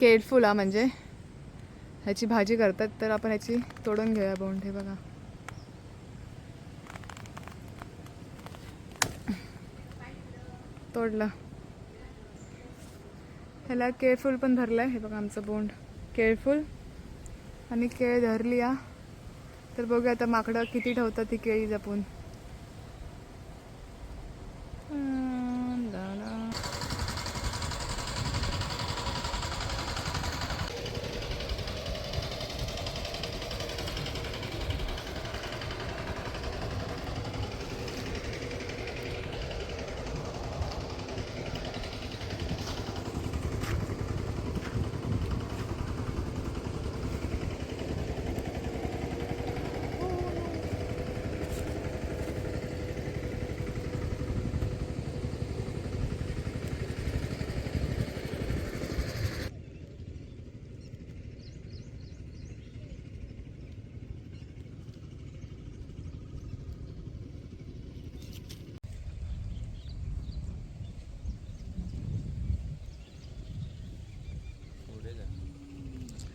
Careful हा म्हणजे. ह्याची भाजी करतात तर आपण ह्याची तोडून घेऊया बोंड हे बघा. तोडलं. ह्याला केळफूल पण धरलं आहे हे बघा आमचं बोंड. केळफूल आणि केळ धरली या तर बघूया आता माकडं किती ठेवतात ती केळी जपून.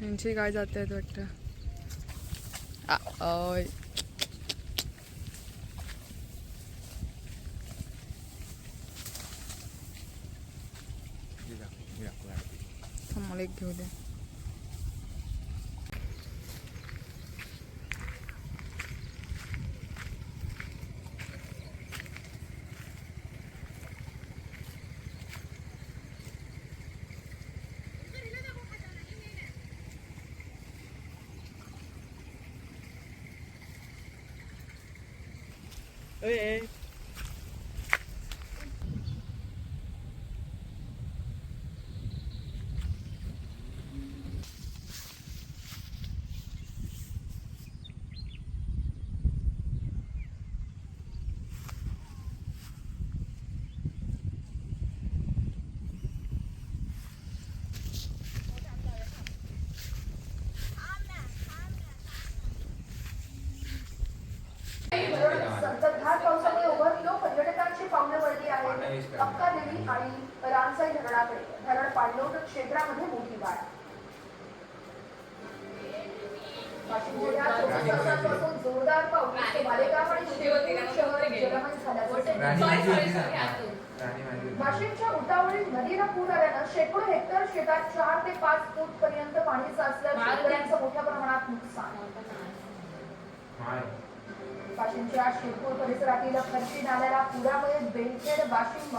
यांची गाय जाते आहेत वाटतं आ, ओय. थांब, मला एक 哎、欸。अक्का देवी आणि रामसाई धरणाकडे धरण पाणलोट क्षेत्रामध्ये मोठी वाढ. वाशिम जिल्ह्यात चोवीस तासांपासून जोरदार पाऊस मालेगाव आणि वाशिमच्या उतावळीत नदीला पूर आल्यानं शेकडो हेक्टर शेतात चार ते पाच फूट पर्यंत पाणी शेतकऱ्यांचं मोठ्या प्रमाणात नुकसान. वाशिमच्या शिरपूर परिसरातील खर्ची नाल्याला पुरामुळे बेलखेड वाशिम